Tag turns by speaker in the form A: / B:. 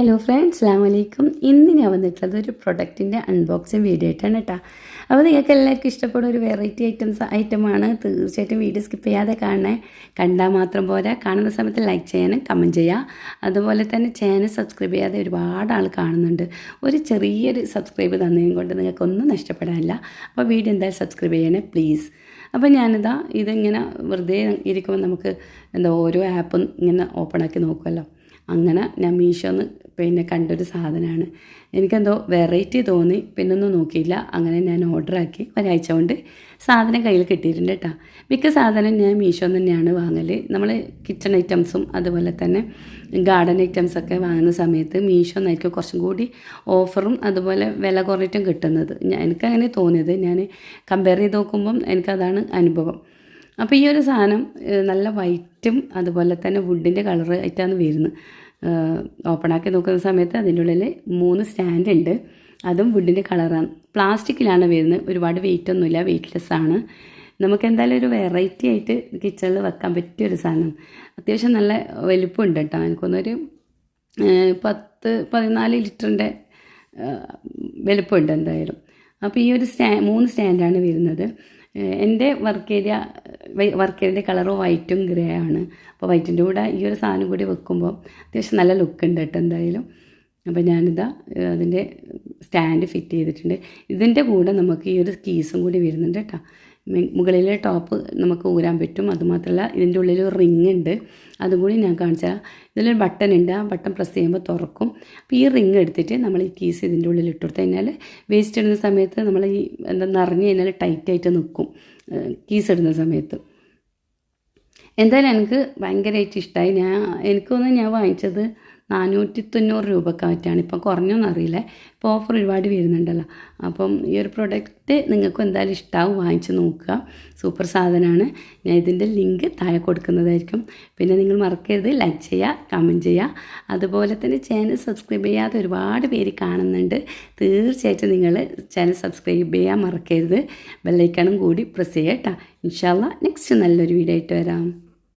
A: Hello friends അസ്സാം വലൈക്കും ഇന്ന് ഞാൻ വന്നിട്ടുള്ളത് ഒരു പ്രൊഡക്റ്റിന്റെ അൺബോക്സിങ് വീഡിയോ ആയിട്ടാണ് കേട്ടോ അപ്പോൾ നിങ്ങൾക്ക് എല്ലാവർക്കും ഇഷ്ടപ്പെടുന്ന ഒരു വെറൈറ്റി ഐറ്റംസ് ഐറ്റമാണ് തീർച്ചയായിട്ടും വീഡിയോ സ്കിപ്പ് ചെയ്യാതെ കാണണേ. കണ്ടാൽ മാത്രം പോരാ. കാണുന്ന സമയത്ത് ലൈക്ക് ചെയ്യാനും കമന്റ് ചെയ്യുക അതുപോലെ തന്നെ ചാനൽ സബ്സ്ക്രൈബ് ചെയ്യാതെ ഒരുപാട് ആൾ കാണുന്നുണ്ട്. ഒരു ചെറിയൊരു സബ്സ്ക്രൈബ് തന്നതിനും കൊണ്ട് നിങ്ങൾക്കൊന്നും നഷ്ടപ്പെടാനില്ല. അപ്പോൾ വീഡിയോ എന്തായാലും സബ്സ്ക്രൈബ് ചെയ്യണേ പ്ലീസ് അപ്പോൾ ഞാനിതാ ഇതിങ്ങനെ വെറുതെ ഇരിക്കുമ്പോൾ നമുക്ക് എന്താ ഓരോ ആപ്പും ഇങ്ങനെ ഓപ്പൺ ആക്കി നോക്കുമല്ലോ അങ്ങനെ ഞാൻ മീഷോന്ന് പിന്നെ കണ്ടൊരു സാധനമാണ് എനിക്കെന്തോ വെറൈറ്റി തോന്നി. പിന്നെ ഒന്നും നോക്കിയില്ല. അങ്ങനെ ഞാൻ ഓർഡറാക്കി ഒരാഴ്ച കൊണ്ട് സാധനം കയ്യിൽ കിട്ടിയിട്ടുണ്ട് കേട്ടോ മിക്ക സാധനം ഞാൻ മീഷോ തന്നെയാണ് വാങ്ങൽ നമ്മൾ കിച്ചൺ ഐറ്റംസും അതുപോലെ തന്നെ ഗാർഡൻ ഐറ്റംസൊക്കെ വാങ്ങുന്ന സമയത്ത് മീഷോ എന്നായിരിക്കും കുറച്ചും കൂടി ഓഫറും അതുപോലെ വില കുറഞ്ഞിട്ടും കിട്ടുന്നത്. ഞാൻ എനിക്കങ്ങനെ തോന്നിയത്. ഞാൻ കമ്പയർ ചെയ്ത് നോക്കുമ്പം എനിക്കതാണ് അനുഭവം. അപ്പോൾ ഈ ഒരു സാധനം നല്ല വൈറ്റും അതുപോലെ തന്നെ വുഡിന്റെ കളർ ആയിട്ടാണ് വരുന്നത്. ഓപ്പണാക്കി നോക്കുന്ന സമയത്ത് അതിന്റെ ഉള്ളിൽ മൂന്ന് സ്റ്റാൻഡ് ഉണ്ട്. അതും വുഡിന്റെ കളറാണ് പ്ലാസ്റ്റിക്കിലാണ് വരുന്നത്. ഒരുപാട് വെയിറ്റ് ഒന്നുമില്ല. വെയിറ്റ്ലെസ് ആണ്. നമുക്ക് എന്തായാലും ഒരു വെറൈറ്റി ആയിട്ട് കിച്ചണിൽ വെക്കാൻ പറ്റിയ ഒരു സാധനം. അത്യാവശ്യം നല്ല വലിപ്പമുണ്ട് കേട്ടോ. എനിക്കൊന്നൊരു പത്ത് പതിനാല് ലിറ്ററിന്റെ വലുപ്പമുണ്ട് എന്തായാലും. അപ്പോൾ ഈ ഒരു സ്റ്റാ മൂന്ന് സ്റ്റാൻഡാണ് വരുന്നത്. എന്റെ വർക്ക് ഏരിയ വർക്ക് ഏരിയന്റെ കളറ് വൈറ്റും ഗ്രേ ആണ്. അപ്പോൾ വൈറ്റിന്റെ കൂടെ ഈ ഒരു സാധനം കൂടി വെക്കുമ്പോൾ അത്യാവശ്യം നല്ല ലുക്ക് ഉണ്ട് കേട്ടോ എന്തായാലും. അപ്പോൾ ഞാനിതാ അതിന്റെ സ്റ്റാൻഡ് ഫിറ്റ് ചെയ്തിട്ടുണ്ട്. ഇതിന്റെ കൂടെ നമുക്ക് ഈ ഒരു കീസും കൂടി വരുന്നുണ്ട് കേട്ടോ. മുകളിലെ ടോപ്പ് നമുക്ക് ഊരാൻ പറ്റും. അതുമാത്രമല്ല ഇതിന്റെ ഉള്ളിൽ ഒരു റിങ് ഉണ്ട്. അതും കൂടി ഞാൻ കാണിച്ചാൽ ഇതിലൊരു ബട്ടൺ ഉണ്ട്. ആ ബട്ടൺ പ്രസ് ചെയ്യുമ്പോൾ തുറക്കും. അപ്പോൾ ഈ റിങ് എടുത്തിട്ട് നമ്മൾ ഈ കീസ് ഇതിന്റെ ഉള്ളിൽ ഇട്ട് കൊടുത്തു കഴിഞ്ഞാൽ വേസ്റ്റ് ഇടുന്ന സമയത്ത് നമ്മൾ ഈ എന്താ നിറഞ്ഞു കഴിഞ്ഞാൽ ടൈറ്റായിട്ട് നിൽക്കും കീസ് ഇടുന്ന സമയത്ത്. എന്തായാലും എനിക്ക് ഭയങ്കരമായിട്ട് ഇഷ്ടമായി ഞാൻ എനിക്കൊന്ന് ഞാൻ വാങ്ങിച്ചത് നാനൂറ്റി തൊണ്ണൂറ് രൂപക്ക് പറ്റാണ്. ഇപ്പം കുറഞ്ഞൊന്നും അറിയില്ല. ഇപ്പോൾ ഓഫർ ഒരുപാട് വരുന്നുണ്ടല്ലോ. അപ്പം ഈ ഒരു പ്രൊഡക്റ്റ് നിങ്ങൾക്കും എന്തായാലും ഇഷ്ടമാവും വാങ്ങിച്ച് നോക്കുക. സൂപ്പർ സാധനമാണ്. ഞാൻ ഇതിന്റെ ലിങ്ക് താഴെ കൊടുക്കുന്നതായിരിക്കും. പിന്നെ നിങ്ങൾ മറക്കരുത്. ലൈക്ക് ചെയ്യുക കമന്റ് ചെയ്യുക. അതുപോലെ തന്നെ ചാനൽ സബ്സ്ക്രൈബ് ചെയ്യാതെ ഒരുപാട് പേര് കാണുന്നുണ്ട്. തീർച്ചയായിട്ടും നിങ്ങൾ ചാനൽ സബ്സ്ക്രൈബ് ചെയ്യാൻ മറക്കരുത്. ബെല്ലൈക്കണും കൂടി പ്രസ് ചെയ്യാം കേട്ടോ. ഇൻഷാല്ല നെക്സ്റ്റ് നല്ലൊരു വീഡിയോ ആയിട്ട് വരാം.